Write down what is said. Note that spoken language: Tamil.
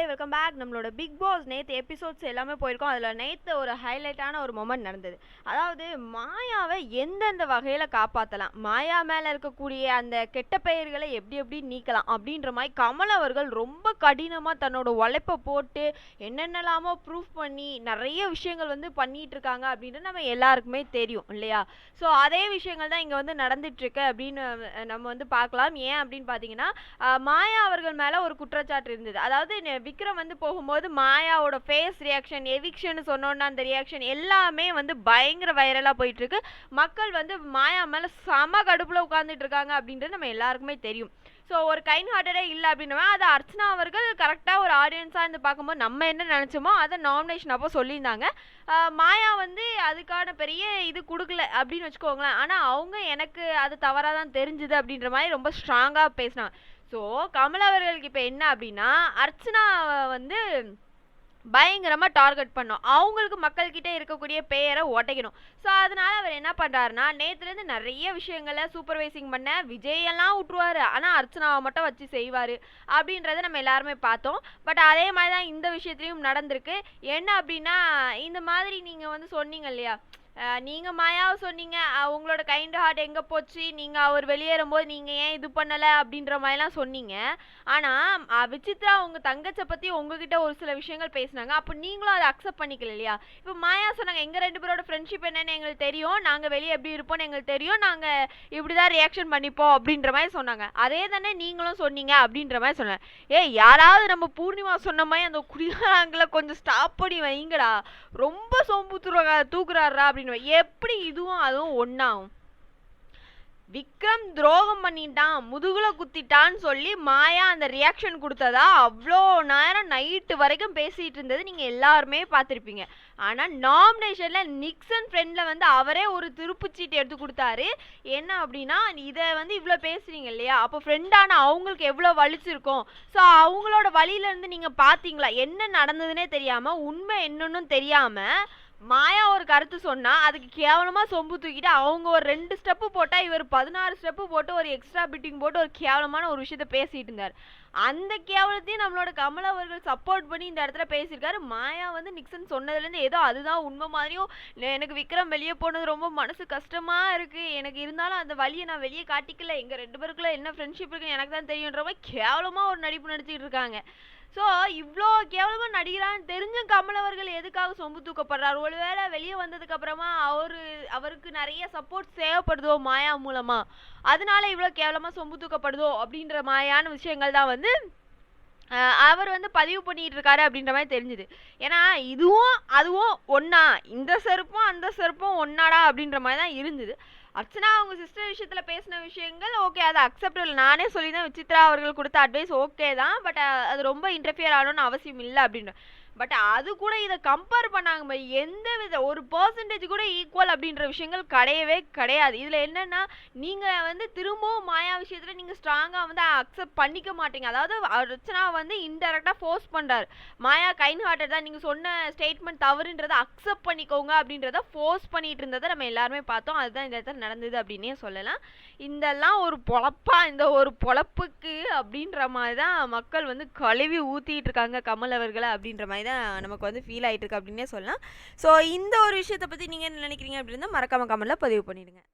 மக்களே வெல்கம் பேக் நம்மளோட பிக் பாஸ் நேற்று எபிசோட்ஸ் எல்லாமே போயிருக்கோம். அதில் நேற்று ஒரு ஹைலைட்டான ஒரு மொமெண்ட் நடந்தது. அதாவது மாயாவை எந்தெந்த வகையில் காப்பாற்றலாம் மாயா மேலே இருக்கக்கூடிய அந்த கெட்ட பெயர்களை எப்படி எப்படி நீக்கலாம்? அப்படின்ற மாதிரி கமல் அவர்கள் ரொம்ப கடினமாக தன்னோட உழைப்பை போட்டு என்னென்னலாமோ ப்ரூஃப் பண்ணி நிறைய விஷயங்கள் வந்து பண்ணிகிட்டு இருக்காங்க அப்படின்றது நம்ம எல்லாருக்குமே தெரியும் இல்லையா? ஸோ அதே விஷயங்கள் தான் இங்கே வந்து நடந்துட்டுருக்கு அப்படின்னு நம்ம வந்து பார்க்கலாம். ஏன் அப்படின்னு பார்த்தீங்கன்னா மாயா அவர்கள் மேலே ஒரு குற்றச்சாட்டு இருந்தது. அதாவது விக்ரம் வந்து போகும்போது மாயாவோட ஃபேஸ் ரியாக்ஷன் எவிக்ஷன் சொன்னோன்னா அந்த ரியாக்ஷன் எல்லாமே வந்து பயங்கர வைரலாக போயிட்டு இருக்கு மக்கள் வந்து மாயா மேலே செம கடுப்பில் உட்காந்துட்டு இருக்காங்க அப்படின்றது நம்ம எல்லாருக்குமே தெரியும். ஸோ ஒரு கைண்ட் ஹார்ட்டடே இல்லை அப்படின்னா அது அர்ச்சனா அவர்கள் கரெக்டாக ஒரு ஆடியன்ஸாக இருந்து பார்க்கும்போது நம்ம என்ன நினச்சோமோ அதை நாமினேஷன் அப்போ சொல்லியிருந்தாங்க. மாயா வந்து அதுக்கான பெரிய இது கொடுக்கல அப்படின்னு வச்சுக்கோங்களேன். ஆனால் அவங்க எனக்கு அது தவறாக தான் தெரிஞ்சுது அப்படின்ற மாதிரி ரொம்ப ஸ்ட்ராங்காக பேசினாங்க. ஸோ கமல் அவர்களுக்கு இப்போ என்ன அப்படின்னா அர்ச்சனா வந்து பயங்கரமாக டார்கெட் பண்ணோம். அவங்களுக்கு மக்கள்கிட்ட இருக்கக்கூடிய பெயரை உடைக்கணும் ஸோ அதனால் அவர் என்ன பண்ணுறாருனா நேற்றுலேருந்து நிறைய விஷயங்களை சூப்பர்வைசிங் பண்ண விஜயெல்லாம் விட்ருவாரு ஆனால் அர்ச்சனாவை மட்டும் வச்சு செய்வார் அப்படின்றத நம்ம எல்லாருமே பார்த்தோம். பட் அதே மாதிரி தான் இந்த விஷயத்துலையும் நடந்திருக்கு. என்ன அப்படின்னா இந்த மாதிரி நீங்கள் வந்து சொன்னீங்க இல்லையா? நீங்கள் மாயாவை சொன்னீங்க உங்களோட கைண்ட் ஹார்ட் எங்கே போச்சு நீங்கள் அவர் வெளியேறும்போது நீங்கள் ஏன் இது பண்ணலை அப்படின்ற மாதிரிலாம் சொன்னீங்க. ஆனால் விசித்ரா உங்கள் தங்கச்சை பற்றி உங்ககிட்ட ஒரு சில விஷயங்கள் பேசுனாங்க. அப்போ நீங்களும் அதை அக்செப்ட் பண்ணிக்கல இல்லையா? இப்போ மாயா சொன்னாங்க எங்கள் ரெண்டு பேரோட ஃப்ரெண்ட்ஷிப் என்னென்னு எங்களுக்கு தெரியும். நாங்கள் வெளியே எப்படி இருப்போம்னு எங்களுக்கு தெரியும். நாங்கள் இப்படி தான் ரியாக்ஷன் பண்ணிப்போம் அப்படின்ற மாதிரி சொன்னாங்க. அதே தானே நீங்களும் சொன்னீங்க அப்படின்ற மாதிரி சொன்னேன் ஏ யாராவது நம்ம பூர்ணிமா சொன்ன மாதிரி அந்த குடிகாரங்களை கொஞ்சம் ஸ்டாப் பண்ணி வைங்கடா. ரொம்ப சோம்பு தூக்குறாரா அப்படி அப்படின்னு எப்படி இதுவும் அதுவும் ஒன்றாகும் விக்ரம் துரோகம் பண்ணிட்டான் முதுகுல குத்திட்டான்னு சொல்லி மாயா அந்த ரியாக்ஷன் கொடுத்ததா? அவ்வளோ நேரம் நைட்டு வரைக்கும் பேசிட்டு இருந்தது. நீங்கள் எல்லாருமே பார்த்துருப்பீங்க. ஆனால் நாமினேஷனில் நிக்சன் ஃப்ரெண்டில் வந்து அவரே ஒரு திருப்புச்சீட்டு எடுத்து கொடுத்தாரு. என்ன அப்படின்னா இதை வந்து இவ்வளோ பேசுறீங்க இல்லையா? அப்போ ஃப்ரெண்டான அவங்களுக்கு எவ்வளோ வலிச்சிருக்கும்? ஸோ அவங்களோட வழியிலேருந்து நீங்கள் பார்த்தீங்களா? என்ன நடந்ததுன்னே தெரியாமல் உண்மை என்னன்னு தெரியாமல் மாயா ஒரு கருத்து சொன்னா அதுக்கு கேவலமா சொம்பு தூக்கிட்டு அவங்க ஒரு ரெண்டு ஸ்டெப்பு போட்டா இவர் பதினாறு ஸ்டெப்பு போட்டு ஒரு எக்ஸ்ட்ரா பிட்டிங் போட்டு ஒரு கேவலமான ஒரு விஷயத்த பேசிட்டு இருந்தார். அந்த கேவலத்தையும் நம்மளோட கமல் அவர்கள் சப்போர்ட் பண்ணி இந்த இடத்துல பேசியிருக்காரு. மாயா வந்து நிக்சன் சொன்னதுலேருந்து ஏதோ அதுதான் உண்மை மாதிரியும் எனக்கு விக்ரம் வெளியே போனது ரொம்ப மனசு கஷ்டமாக இருக்குது எனக்கு இருந்தாலும் அந்த வழியை நான் வெளியே காட்டிக்கல. எங்கள் ரெண்டு பேருக்குள்ள என்ன ஃப்ரெண்ட்ஷிப் இருக்குன்னு எனக்கு தான் தெரியுன்ற மாதிரி ஒரு நடிப்பு நடிச்சிட்டு இருக்காங்க. ஸோ இவ்வளோ கேவலமாக நடிகிறான்னு தெரிஞ்சும் கமல் அவர்கள் எதுக்காக சொம்பு ஒரு ஒருவேளை வெளியே வந்ததுக்கப்புறமா அவர் அவருக்கு நிறைய சப்போர்ட் தேவைப்படுதோ மாயா மூலமாக அதனால இவ்வளோ கேவலமாக சொம்பு தூக்கப்படுதோ? அப்படின்ற மாயான விஷயங்கள் தான் வந்து வந்து அவர் வந்து பதிவு பண்ணிட்டு இருக்காரு அப்படின்ற மாதிரி தெரிஞ்சுது. ஏன்னா இதுவும் அதுவும் ஒன்றா இந்த செருப்பும் அந்த செருப்பும் ஒன்னாடா அப்படின்ற மாதிரி தான் இருந்தது. அர்ச்சனா அவங்க சிஸ்டர் விஷயத்தில் பேசின விஷயங்கள் ஓகே அது அக்செப்டபிள் நானே சொல்லி தான் விசித்ரா அவர்கள் கொடுத்த அட்வைஸ் ஓகே தான். பட் அது ரொம்ப இன்டர்ஃபியர் ஆகணும்னு அவசியம் இல்லை அப்படின்ற பட் அது கூட இதை கம்பேர் பண்ணாங்க பாரு. எந்த வித ஒரு பர்சன்டேஜ் கூட ஈக்குவல் அப்படின்ற விஷயங்கள் கிடையவே கிடையாது. இதில் என்னென்னா நீங்கள் வந்து திரும்பவும் மாயா விஷயத்தில் நீங்கள் ஸ்ட்ராங்காக வந்து அக்செப்ட் பண்ணிக்க மாட்டீங்க. அதாவது அர்ச்சனா வந்து இன்டெரக்டாக ஃபோர்ஸ் பண்ணுறாரு மாயா கைண்ட் ஹார்ட்டட் தான். நீங்கள் சொன்ன ஸ்டேட்மெண்ட் தவறுன்றதை அக்செப்ட் பண்ணிக்கோங்க அப்படின்றத ஃபோர்ஸ் பண்ணிட்டு இருந்ததை நம்ம எல்லாருமே பார்த்தோம். அதுதான் இந்த இடத்துல நடந்தது அப்படின்னே சொல்லலாம். இதெல்லாம் ஒரு பொழப்பா இந்த ஒரு பொழப்புக்கு அப்படின்ற மாதிரி தான் மக்கள் வந்து கழுவி ஊற்றிட்டு இருக்காங்க கமல் அவர்களை அப்படின்ற மாதிரி. தான் நமக்கு வந்து ஃபீல் ஆகிட்டு இருக்கு அப்படின்னே சொல்லலாம். ஸோ இந்த ஒரு விஷயத்தை பத்தி நீங்க என்ன நினைக்கிறீங்க அப்படின்னா மறக்காம கமெண்ட்ல பதிவு பண்ணிடுங்க.